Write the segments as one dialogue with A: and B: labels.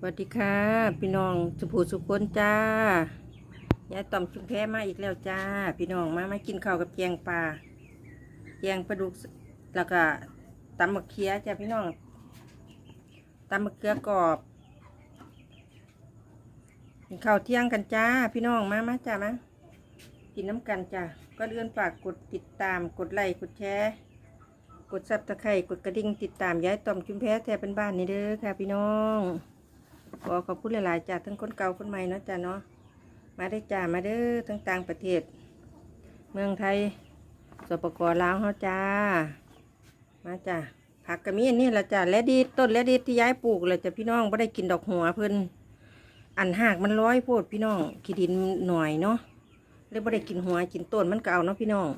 A: สวัสดีค่ะ พี่น้องสุภูสุคนจ้ายายต่อมชุมแพมาอีกแล้วจ้า พี่น้องมามากินข้าวกับแกงปลาแกงปลาดุกแล้วก็ตำมะเขือจ้าพี่น้องตำมะเขือกรอบกินข้าวเที่ยงกันจ้า พี่น้องมามาจ้ามากินน้ำกันจ้าก็เดือนฝากกดติดตามกดไลค์กดแชร์กดซับตะไคร่กดกระดิ่งติดตามย้ายต่อมชุมแพแทบเป็นบ้านนี่เด้อค่ะ พี่น้อง ขอขอบคุณหลายๆจ้าทั้งคนเก่าคนใหม่เนาะจ้าเนาะมาได้จ้ามาเด้อทั้งต่างประเทศ เมืองไทยสปกลาวเฮาจ้า มาจ้าผักกระมีอันนี่ละจ้าและดีต้นและดีที่ย้ายปลูกเลยจ้ะพี่น้องไม่ได้กินดอกหัวเพิ่นอันหากมันร้อยโพดพี่น้องขี้ดินหน่อยเนาะเลยไม่ได้กินหัวกินต้นมันเก็เอาเนาะพี่น้อง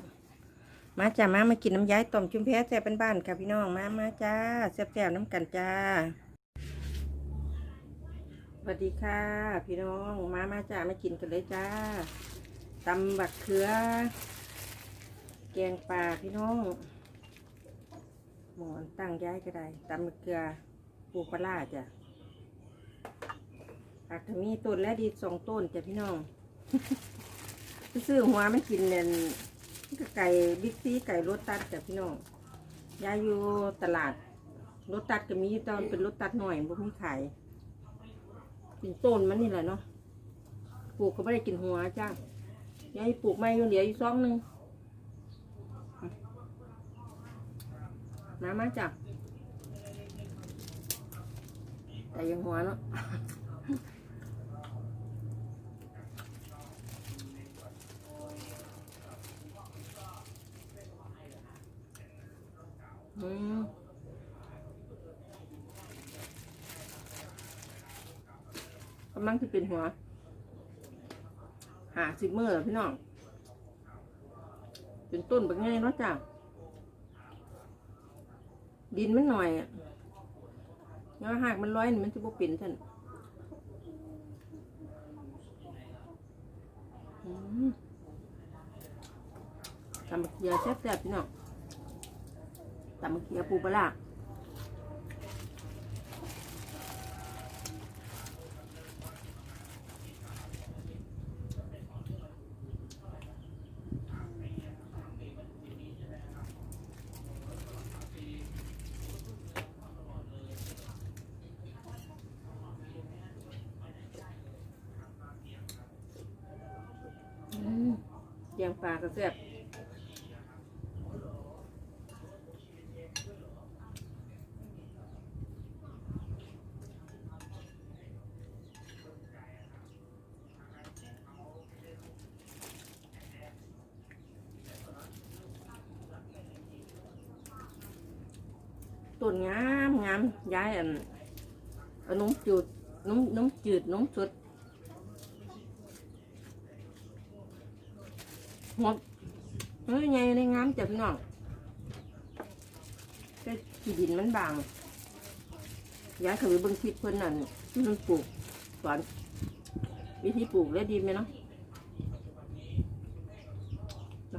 A: มาจ้ามามากินน้ำย้ายต้มจุ่มแพ้แซ่บเป็นบ้านค่ะพี่น้องมามาจ้าแซ่บๆน้ำกันจ้า สวัสดีค่ะ พี่น้องมามาจ้ามากินกันเลยจ้าตำบักเขือ แกงปลาพี่น้องหมอนตั้งย้ายก็ได้ตำบักเขือปูปลาร้าจ้ะผักมีต้นและดีสองต้นจ้ะพี่น้องไปซื้อหัวมันกินเนี่ยไก่บิ๊กซีไก่รสตัดจ้ะพี่น้องย้ายอยู่ตลาดรถตัดก็มีอยู่แตอนเป็นรถตัดหน่อยบ่มีขาย กินต้นมันนี่แหละเนาะปลูกก็ไม่ได้กินหัวจ้ายายปลูกไม้อยู่เหลืออีกซองหนึ่งมามาจ้ะแต่ยังหัวเนาะอืมำลังที่เป็นหัว หาสิบมือแล้วพี่น้องเป็นต้นแบบนี้เนาะจ้ะดินมันหน่อยอะเงาหากมันร้อยมันจะบ่เป็นท่านตำมะเขียแซ่บๆพี่น้องตำมะเขียปูปลา แกงปลาก็แซ่บต้นงามงามย้ายอันเอานมจืดนมนมจืดนมสด หมดเฮ้ยไงในงามจับพี่น้องแต่ที่ดินมันบางย้ายเขาไปเบิ่งคลิปเพิ่นนั่นที่มันปลูกสอนวิธีปลูกแล้วดีไหมเนาะ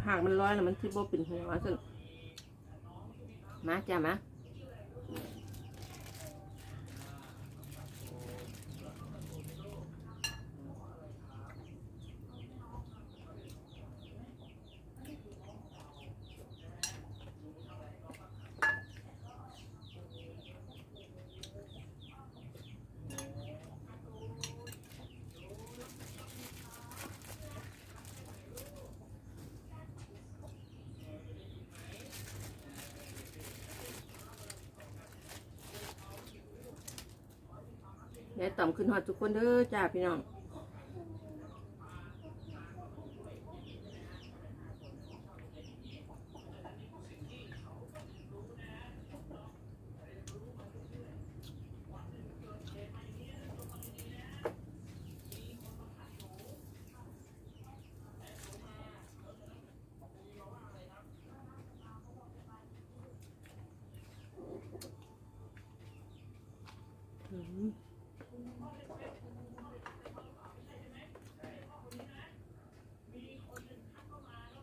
A: หากมันร้อยแล้วมันที่บ่เป็นหัวซึ่งมาจ้ามา ยายต่อมขึ้นหอดทุกคนเด้อจ้าพี่น้อง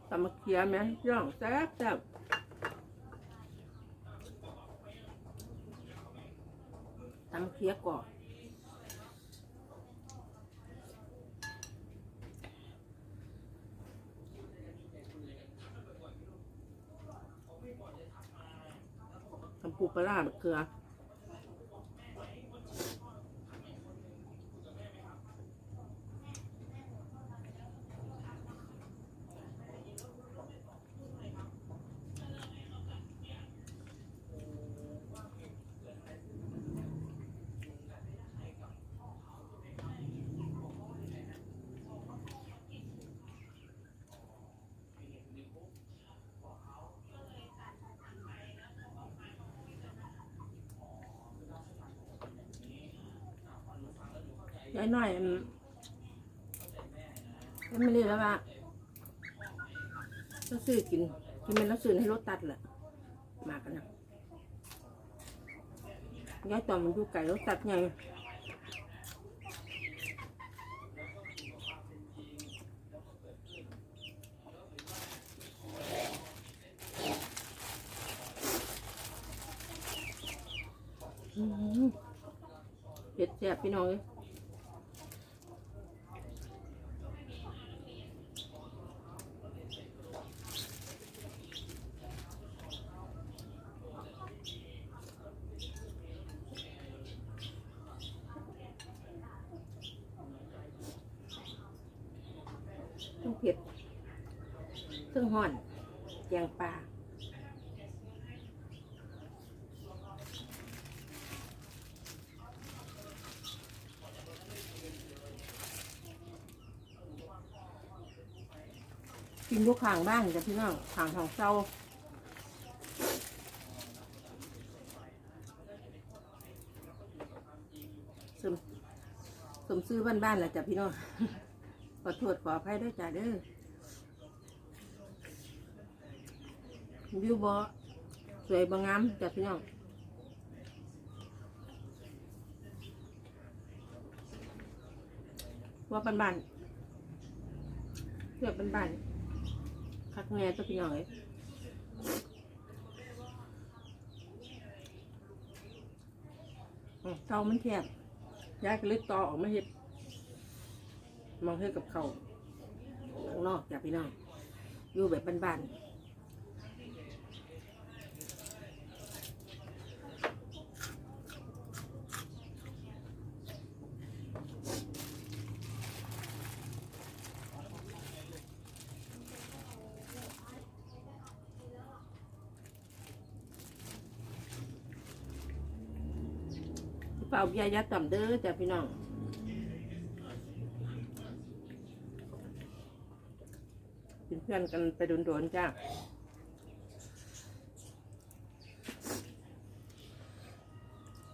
A: ตำมะเขียไหมย่องแซ่บแซ่บตำเขียก่อนทำปูปลาร้าเกลือ ยายหน่อยอืมยังไม่เรียกแล้วว่าเราซื้อกินกินมันแล้วซื้อให้รถตัดแหละมากันนะยายตอนมันดูไก่รถตัดไงเผ็ดแซ่บพี่น้องเอ้ย ทั้งเผ็ดทั้งห่อนแกงปลากินลูกข่างบ้านจ้ะพี่น้องข่างของเศร้าสมสมซื้อบ้านๆแหละจ้ะพี่น้อง ขอโทษขออภัยด้วยจ้าเด้อวิวบอสวยบางงามจ้ะพี่น้องว่าบ้านเลือกบ้านคักแน่ตัวพี่น้องเลยอ้เตามันแคบยายก็เลยต่อออกมาเห็ด มองเห็ดกับเขาข้างนอกจ้ะพี่น้องอยู่แบบบ้านๆเป่าเบียร์ยัดต่ำเด้อจ้ะพี่น้อง เป็นเพื่อนกันไปโดนๆจ้า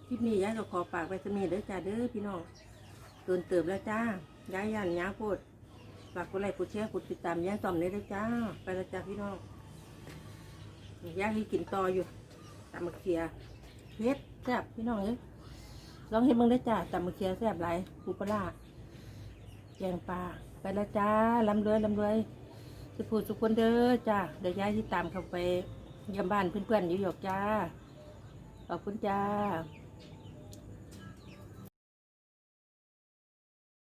A: คลิปนี้ยายก็ขอฝากไว้สมีเด้อจ้าเด้อพี่น้องโดนเติบแล้วจ้ายายยันยาโพดฝากกดไลค์กดแชร์กดติดตามยายต่อมเลยเด้อจ้า ไปแล้วจ้าพี่น้องยายให้กินต่ออยู่ตามมะเขียเพชรแซ่บพี่น้องเอ้ยลองให้เบิ่งได้จ้าตามมะเขียแซ่บหลายปูปลาร้าแกงปลาไปแล้วจ้าลำรวยลำรวย สุภูสุคนเด้อจ้าเดี๋ยวย้ายที่ตามเข้าไปเยี่ยมบ้านเพื่อนๆอยู่หยกจ้าขอบคุณจ้า